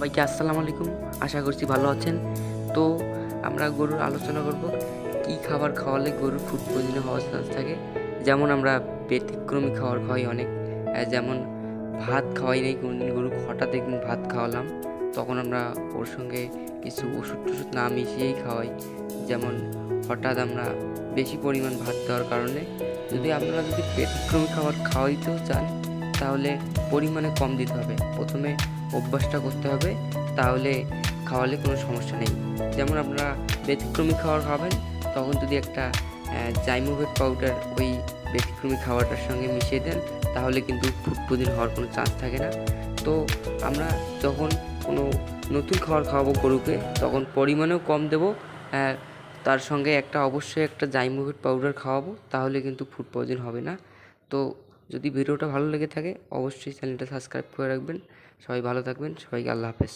সবাইকে আসসালামু আলাইকুম। আশা করছি ভালো আছেন। তো আমরা গরুর আলোচনা করব, কি খাবার খাওয়ালে গরুর ফুড পয়জন হওয়ার চান্স থাকে? যেমন আমরা ব্যতিক্রমী খাবার খাওয়াই অনেক যেমন ভাত খাওয়াই নাই, কোনোদিন গরু হঠাৎ একদিন ভাত খাওয়ালাম, তখন আমরা ওর সঙ্গে কিছু ওষুধ টষুধ না মিশিয়েই খাওয়াই। যেমন হঠাৎ আমরা বেশি পরিমাণ ভাত দেওয়ার কারণে। যদি আপনারা যদি ব্যতিক্রমী খাবার খাওয়াইতেও চান তাহলে পরিমাণে কম দিতে হবে। প্রথমে অভ্যাসটা করতে হবে, তাহলে খাওয়ালে কোনো সমস্যা নেই। যেমন আপনারা ব্যতিক্রমী খাবার খাবেন, তখন যদি একটা জাইমোভেট পাউডার ওই ব্যতিক্রমী খাবারটার সঙ্গে মিশিয়ে দেন, তাহলে কিন্তু পয়জন হওয়ার কোনো চান্স থাকে না। তো আমরা যখন কোনো নতুন খাবার খাওয়াবো গরুকে, তখন পরিমাণেও কম দেবো তার সঙ্গে একটা অবশ্যই একটা জাইমোভেট পাউডার খাওয়াবো, তাহলে কিন্তু ফুড পয়জন হবে না। তো যদি ভিডিওটা ভালো লেগে থাকে, অবশ্যই চ্যানেলটা সাবস্ক্রাইব করে রাখবেন। সবাই ভালো থাকবেন, সবাইকে আল্লাহ হাফেজ।